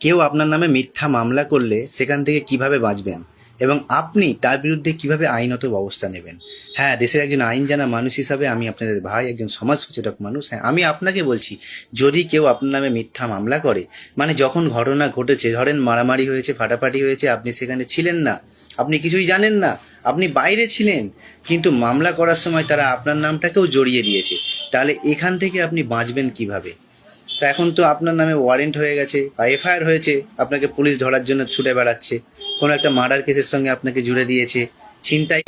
কেউ আপনার নামে মিথ্যা মামলা করলে সেখান থেকে কীভাবে বাঁচবেন? এবং আপনি তার বিরুদ্ধে কীভাবে আইনত ব্যবস্থা নেবেন? হ্যাঁ দেশের একজন আইন জানা মানুষ হিসাবে আমি আপনাদের ভাই, একজন সমাজ সচেতক মানুষ। হ্যাঁ আমি আপনাকে বলছি, যদি কেউ আপনার নামে মিথ্যা মামলা করে মানে যখন ঘটনা ঘটেছে, ধরেন মারামারি হয়েছে, ফাটাফাটি হয়েছে, আপনি সেখানে ছিলেন না, আপনি কিছুই জানেন না, আপনি বাইরে ছিলেন, কিন্তু মামলা করার সময় তারা আপনার নামটাকেও জড়িয়ে দিয়েছে, তাহলে এখান থেকে আপনি বাঁচবেন কীভাবে? তা এখন তো আপনার নামে ওয়ারেন্ট হয়ে গেছে বা এফআইআর হয়েছে, আপনাকে পুলিশ ধরার জন্য ছুটে বেড়াচ্ছে। কোনো একটা মার্ডার কেসের সঙ্গে আপনাকে জুড়ে দিয়েছে ছিনতাই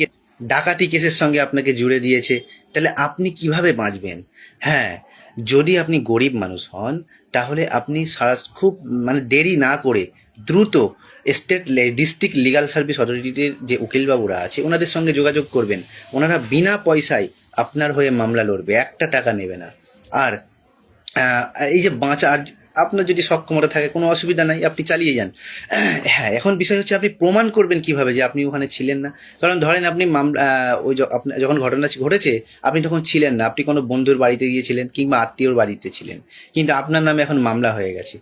ডাকাতি কেসের সঙ্গে আপনাকে জুড়ে দিয়েছে, তাহলে আপনি কীভাবে বাঁচবেন? হ্যাঁ যদি আপনি গরিব মানুষ হন, তাহলে আপনি সারা খুব মানে দেরি না করে দ্রুত স্টেট ডিস্ট্রিক্ট লিগাল সার্ভিস অথরিটির যে উকিলবাবুরা আছে, ওনাদের সঙ্গে যোগাযোগ করবেন। ওনারা বিনা পয়সায় আপনার হয়ে মামলা লড়বে, একটা টাকা নেবে না। আর এই যে বাঁচা আর আপনার যদি সক্ষমতা থাকে, কোনো অসুবিধা নাই, আপনি চালিয়ে যান। হ্যাঁ এখন বিষয় হচ্ছে আপনি প্রমাণ করবেন কীভাবে যে আপনি ওখানে ছিলেন না। কারণ ধরেন আপনি ওই যখন ঘটনা ঘটেছে, আপনি তখন ছিলেন না। আপনি কোনো বন্ধুর বাড়িতে গিয়েছিলেন কিংবা আত্মীয়র বাড়িতে ছিলেন। কিন্তু আপনার নামে এখন মামলা হয়ে গেছে।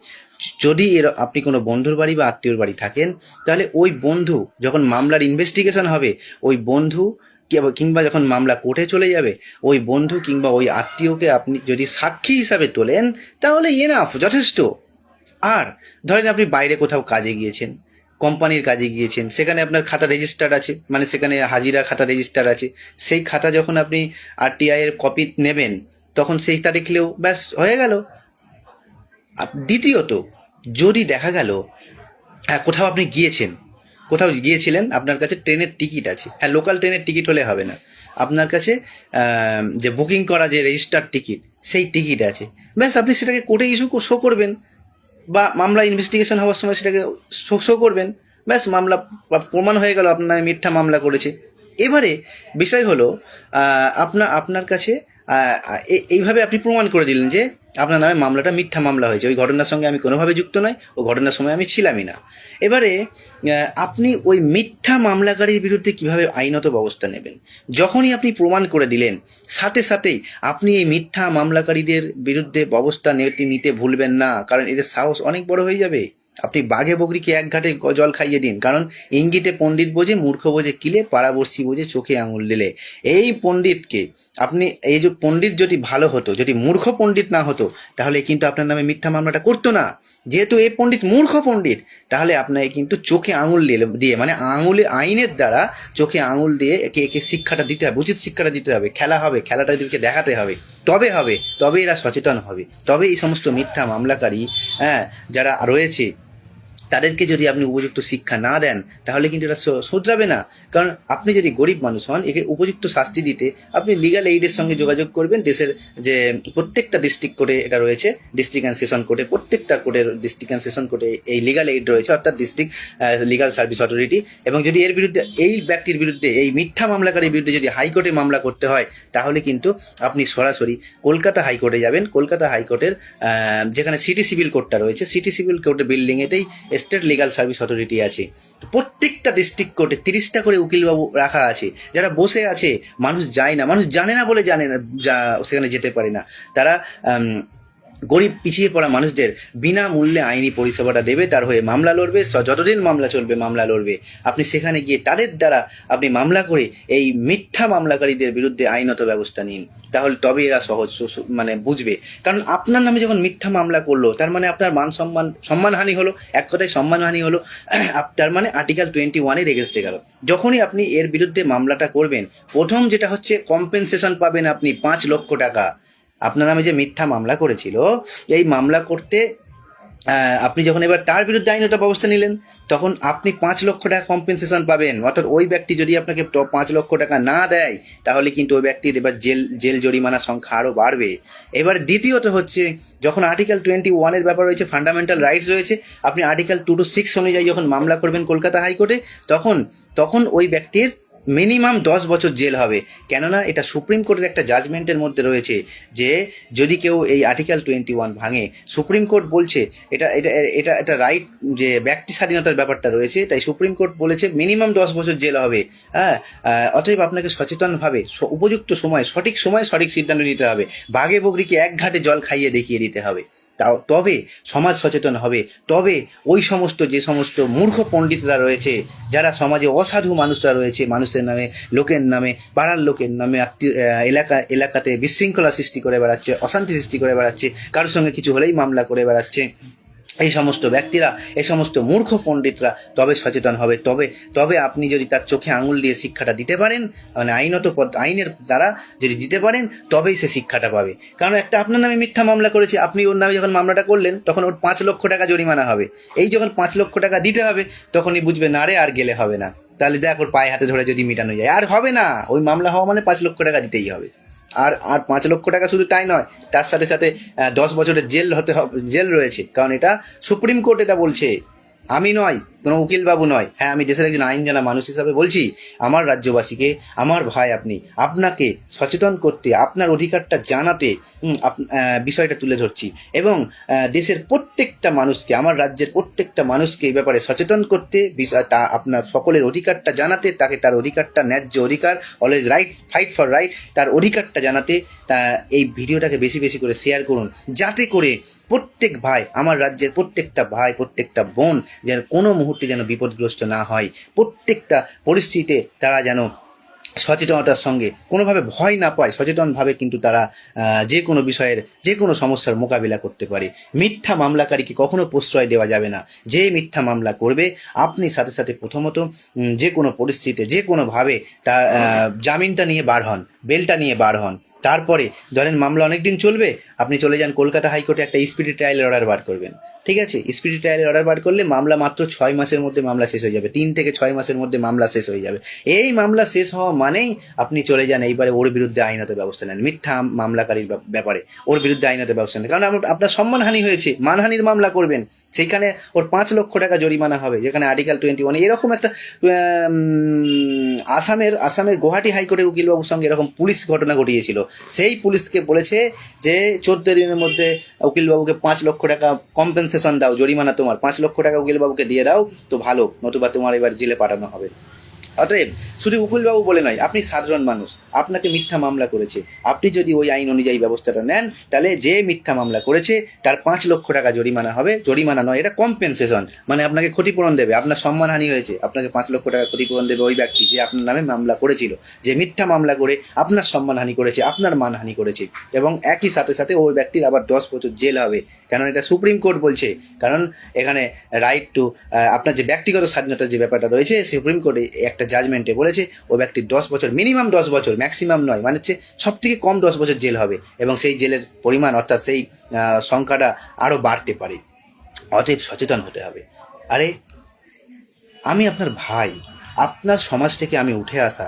যদি এর, আপনি কোনো বন্ধুর বাড়ি বা আত্মীয়র বাড়ি থাকেন, তাহলে ওই বন্ধু, যখন মামলার ইনভেস্টিগেশন হবে, ওই বন্ধু কিংবা যখন মামলা কোর্টে চলে যাবে, ওই বন্ধু কিংবা ওই আত্মীয়কে আপনি যদি সাক্ষী হিসাবে তোলেন, তাহলে এনাফ যথেষ্ট। আর ধরেন আপনি বাইরে কোথাও কাজে গিয়েছেন, কোম্পানির কাজে গিয়েছেন, সেখানে আপনার খাতা রেজিস্টার আছে মানে সেখানে হাজিরা খাতা রেজিস্টার আছে, সেই খাতা যখন আপনি আরটিআই এর কপি নেবেন, তখন সেইটা দেখলেও ব্যাস হয়ে গেল। দ্বিতীয়ত, যদি দেখা গেল কোথাও আপনি গিয়েছেন কোথাও গিয়েছিলেন, আপনার কাছে ট্রেনের টিকিট আছে। হ্যাঁ লোকাল ট্রেনের টিকিট হলে হবে না। আপনার কাছে যে বুকিং করা যে রেজিস্টার টিকিট, সেই টিকিট আছে। ব্যাস, আপনি সেটাকে কোর্টে ইস্যু শো করবেন। বা মামলা ইনভেস্টিগেশন হওয়ার সময় সেটাকে শো শো করবেন। ব্যাস, মামলা প্রমাণ হয়ে গেল আপনার মিথ্যা মামলা করেছে। এবারে বিষয় হলো আপনার আপনার কাছে এইভাবে আপনি প্রমাণ করে দিলেন যে আপনার নামে মামলাটা মিথ্যা মামলা হয়েছে। ওই ঘটনার সঙ্গে আমি কোনোভাবে যুক্ত নই, ও ঘটনার সময় আমি ছিলামই না। এবারে আপনি ওই মিথ্যা মামলাকারীর বিরুদ্ধে কীভাবে আইনত ব্যবস্থা নেবেন? যখনই আপনি প্রমাণ করে দিলেন, সাথে সাথেই আপনি এই মিথ্যা মামলাকারীদের বিরুদ্ধে ব্যবস্থা নিতে ভুলবেন না, কারণ এদের সাহস অনেক বড় হয়ে যাবে। আপনি বাঘে বগরিকে এক ঘাটে জল খাইয়ে দিন। কারণ ইঙ্গিতে পণ্ডিত বোঝে, মূর্খ বোঝে, কিলে পাড়াবর্ষী বোঝে, চোখে আঙুল দিলে। এই পণ্ডিতকে আপনি, এই যে পণ্ডিত যদি ভালো হতো, যদি মূর্খ পণ্ডিত না হতো, তাহলে কিন্তু আপনার নামে মিথ্যা মামলাটা করতো না। যেহেতু এ পণ্ডিত মূর্খ পণ্ডিত, তাহলে আপনাকে কিন্তু চোখে আঙুল দিয়ে মানে আঙুলে, আইনের দ্বারা চোখে আঙুল দিয়ে একে একে শিক্ষাটা দিতে হবে, উচিত শিক্ষাটা দিতে হবে। খেলা হবে, খেলাটা এদেরকে দেখাতে হবে। তবে হবে, তবে এরা সচেতন হবে। তবে এই সমস্ত মিথ্যা মামলাকারী হ্যাঁ যারা রয়েছে তাদেরকে যদি আপনি উপযুক্ত শিক্ষা না দেন, তাহলে কিন্তু এটা শুধরাবে না। কারণ আপনি যদি গরিব মানুষ হন, একে উপযুক্ত শাস্তি দিতে আপনি লিগাল এইডের সঙ্গে যোগাযোগ করবেন। দেশের যে প্রত্যেকটা ডিস্ট্রিক্ট কোর্টে এটা রয়েছে ডিস্ট্রিক্ট অ্যান্ড সেশন কোর্টে প্রত্যেকটা কোর্টের ডিস্ট্রিক্ট অ্যান্ড সেশন কোর্টে এই লিগাল এইড রয়েছে, অর্থাৎ ডিস্ট্রিক্ট লিগাল সার্ভিস অথরিটি এবং যদি এর বিরুদ্ধে, এই ব্যক্তির বিরুদ্ধে, এই মিথ্যা মামলাকারীর বিরুদ্ধে যদি হাইকোর্টে মামলা করতে হয়, তাহলে কিন্তু আপনি সরাসরি কলকাতা হাইকোর্টে যাবেন। কলকাতা হাইকোর্টের যেখানে সিটি সিভিল কোর্টটা রয়েছে সিটি সিভিল কোর্টের বিল্ডিং এতেই স্টেট লিগাল সার্ভিস অথরিটি আছে। প্রত্যেকটা ডিস্ট্রিক্ট কোর্টে তিরিশটা করে উকিলবাবু রাখা আছে। যারা বসে আছে, মানুষ যায় না। মানুষ জানে না বলে জানে না সেখানে যেতে পারে না। তারা গরিব পিছিয়ে পড়া মানুষদের বিনামূল্যে আইনি পরিষেবাটা দেবে, তার হয়ে মামলা লড়বে যতদিন মামলা চলবে, মামলা লড়বে। আপনি সেখানে গিয়ে তাদের দ্বারা আপনি মামলা করে এই মিথ্যা মামলাকারীদের বিরুদ্ধে আইনত ব্যবস্থা নিন। তাহলে তবে এরা সহজ মানে বুঝবে। কারণ আপনার নামে যখন মিথ্যা মামলা করল, তার মানে আপনার মান সম্মান, সম্মানহানি হলো, এক কথায় সম্মানহানি হলো তার মানে আর্টিকেল টোয়েন্টি ওয়ানের এগেনস্টে গেল। যখনই আপনি এর বিরুদ্ধে মামলাটা করবেন, প্রথম যেটা হচ্ছে কম্পেনসেশন পাবেন আপনি পাঁচ লক্ষ টাকা। আপনার নামে যে মিথ্যা মামলা করেছিল, এই মামলা করতে আপনি যখন এবার তার বিরুদ্ধে আইনত ব্যবস্থা নিলেন, তখন আপনি পাঁচ লক্ষ টাকা কম্পেনসেশন পাবেন। অর্থাৎ ওই ব্যক্তি যদি আপনাকে পাঁচ লক্ষ টাকা না দেয়, তাহলে কিন্তু ওই ব্যক্তির এবার জেল জেল জরিমানার সংখ্যা আরও বাড়বে। এবার দ্বিতীয়ত হচ্ছে, যখন আর্টিকেল টোয়েন্টি ওয়ানের ব্যাপার রয়েছে ফান্ডামেন্টাল রাইটস রয়েছে, আপনি আর্টিকেল টু টু সিক্স অনুযায়ী যখন মামলা করবেন কলকাতা হাইকোর্টে, তখন তখন ওই ব্যক্তির মিনিমাম দশ বছর জেল হবে। কেননা এটা সুপ্রিম কোর্টের একটা জাজমেন্টের মধ্যে রয়েছে যে, যদি কেউ এই আর্টিকেল টোয়েন্টি ওয়ান ভাঙে, সুপ্রিম কোর্ট বলছে, এটা এটা এটা এটা রাইট যে ব্যক্তি স্বাধীনতার ব্যাপারটা রয়েছে, তাই সুপ্রিম কোর্ট বলেছে মিনিমাম দশ বছর জেল হবে। হ্যাঁ অতএব আপনাকে সচেতনভাবে উপযুক্ত সময়, সঠিক সময় সঠিক সিদ্ধান্ত নিতে হবে। বাঘে বগরিকে এক ঘাটে জল খাইয়ে দেখিয়ে দিতে হবে। তবে সমাজ সচেতন হবে। তবে ওই সমস্ত, যে সমস্ত মূর্খ পণ্ডিতরা রয়েছে, যারা সমাজে অসাধু মানুষরা রয়েছে, মানুষের নামে, লোকের নামে, পাড়ার লোকের নামে এলাকা, এলাকাতে বিশৃঙ্খলা সৃষ্টি করে বেড়াচ্ছে, অশান্তি সৃষ্টি করে বেড়াচ্ছে, কারোর সঙ্গে কিছু হলেই মামলা করে বেড়াচ্ছে। এই সমস্ত ব্যক্তিরা, এই সমস্ত মূর্খ পণ্ডিতরা তবে সচেতন হবে। তবে তবে আপনি যদি তার চোখে আঙুল দিয়ে শিক্ষাটা দিতে পারেন মানে আইনত পদ- আইনের দ্বারা যদি দিতে পারেন, তবেই সে শিক্ষাটা পাবে। কারণ একটা আপনার নামে মিথ্যা মামলা করেছে, আপনি ওর নামে যখন মামলাটা করলেন, তখন ওর পাঁচ লক্ষ টাকা জরিমানা হবে। এই যখন পাঁচ লক্ষ টাকা দিতে হবে, তখনই বুঝবে, না রে, আর গেলে হবে না। তাহলে দেখ, ওর পায়ে হাতে ধরে যদি মিটানো যায়। আর হবে না, ওই মামলা হওয়া মানে পাঁচ লক্ষ টাকা দিতেই হবে। আর আর পাঁচ লক্ষ টাকা শুধু তাই নয়, তার সাথে সাথে দশ বছরের জেল হতে হবে, জেল রয়েছে। কারণ এটা সুপ্রিম কোর্ট এটা বলছে। আমি নয় কোনো উকিল বাবু নয়। হ্যাঁ আমি দেশের একজন আইন জানা মানুষ হিসাবে বলছি, আমার রাজ্যবাসীকে, আমার ভাই আপনি, আপনাকে সচেতন করতে, আপনার অধিকারটা জানাতে বিষয়টা তুলে ধরছি। এবং দেশের প্রত্যেকটা মানুষকে, আমার রাজ্যের প্রত্যেকটা মানুষকে এই ব্যাপারে সচেতন করতে, বিষয়- তা আপনার সকলের অধিকারটা জানাতে, তাকে তার অধিকারটা, ন্যায্য অধিকার always right fight for right তার অধিকারটা জানাতে এই ভিডিওটাকে বেশি বেশি করে শেয়ার করুন। যাতে করে প্রত্যেক ভাই, আমার রাজ্যের প্রত্যেকটা ভাই, প্রত্যেকটা বোন, যেন কোনো মুহূর্তে যেন বিপদগ্রস্ত না হয়। প্রত্যেকটা পরিস্থিতিতে তারা যেন সচেতনতার সঙ্গে কোনোভাবে ভয় না পায়, সচেতনভাবে কিন্তু তারা যে কোনো বিষয়ের, যে কোনো সমস্যার মোকাবিলা করতে পারে। মিথ্যা মামলাকারীকে কখনো প্রশ্রয় দেওয়া যাবে না। যে মিথ্যা মামলা করবে, আপনি সাথে সাথে প্রথমত যে কোনো পরিস্থিতিতে, যে কোনোভাবে তার জামিনটা নিয়ে বার হন। বেলটা নিয়ে বার হন। তারপরে, ধরেন মামলা অনেক দিন চলবে, আপনি চলে যান কলকাতা হাইকোর্টে একটা স্পিডি ট্রায়ালের অর্ডার বার করবেন। ঠিক আছে? স্পিডি ট্রায়ালের অর্ডার বার করলে মামলা মাত্র ছয় মাসের মধ্যে মামলা শেষ হয়ে যাবে। তিন থেকে ছয় মাসের মধ্যে মামলা শেষ হয়ে যাবে। এই মামলা শেষ হওয়া মানেই আপনি চলে যান এইবারে ওর বিরুদ্ধে আইনত ব্যবস্থা নেন। মিথ্যা মামলাকারীর ব্যাপ- ব্যাপারে ওর বিরুদ্ধে আইনত ব্যবস্থা নেন। কারণ আপনার সম্মানহানি হয়েছে, মানহানির মামলা করবেন। সেখানে ওর পাঁচ লক্ষ টাকা জরিমানা হবে, যেখানে আর্টিকেল টোয়েন্টি ওয়ান এরকম একটা আসামের আসামের গুয়াহাটি হাইকোর্টের উকিলবাবুর সঙ্গে এরকম পুলিশ ঘটনা ঘটিয়েছিল। সেই পুলিশকে বলেছে যে, চোদ্দ দিনের মধ্যে উকিলবাবুকে পাঁচ লক্ষ টাকা কম্পেনসেশন দাও, জরিমানা তোমার। পাঁচ লক্ষ টাকা উকিলবাবুকে দিয়ে দাও, তো ভালো, নতুবা তোমার এবার জেলে পাঠানো হবে। অতএব শুধু উকিলবাবু বলে নয়, আপনি সাধারণ মানুষ, আপনাকে মিথ্যা মামলা করেছে। আপনি যদি ওই আইন অনুযায়ী ব্যবস্থাটা নেন, তাহলে যে মিথ্যা মামলা করেছে, তার পাঁচ লক্ষ টাকা জরিমানা হবে। জরিমানা নয়, এটা কম্পেনসেশন মানে আপনাকে ক্ষতিপূরণ দেবে, আপনার সম্মানহানি হয়েছে। আপনাকে পাঁচ লক্ষ টাকা ক্ষতিপূরণ দেবে ওই ব্যক্তি যে আপনার নামে মামলা করেছিল। যে মিথ্যা মামলা করে আপনার সম্মানহানি করেছে, আপনার মানহানি করেছে। এবং একই সাথে সাথে ওই ব্যক্তির আবার দশ বছর জেল হবে। কারণ এটা সুপ্রিম কোর্ট বলছে। কারণ এখানে রাইট টু আপনার যে ব্যক্তিগত স্বাধীনতার যে ব্যাপারটা রয়েছে, সুপ্রিম কোর্টে একটা জাজমেন্টে বলেছে, ও ব্যক্তির দশ বছর মিনিমাম দশ বছর ম্যাক্সিমাম নয় মানে হচ্ছে সব থেকে কম দশ বছর জেল হবে এবং সেই জেলের পরিমাণ অর্থাৎ সেই সংখ্যাটা আরও বাড়তে পারে। অতএব সচেতন হতে হবে। আরে, আমি আপনার ভাই, আপনার সমাজ থেকে আমি উঠে আসা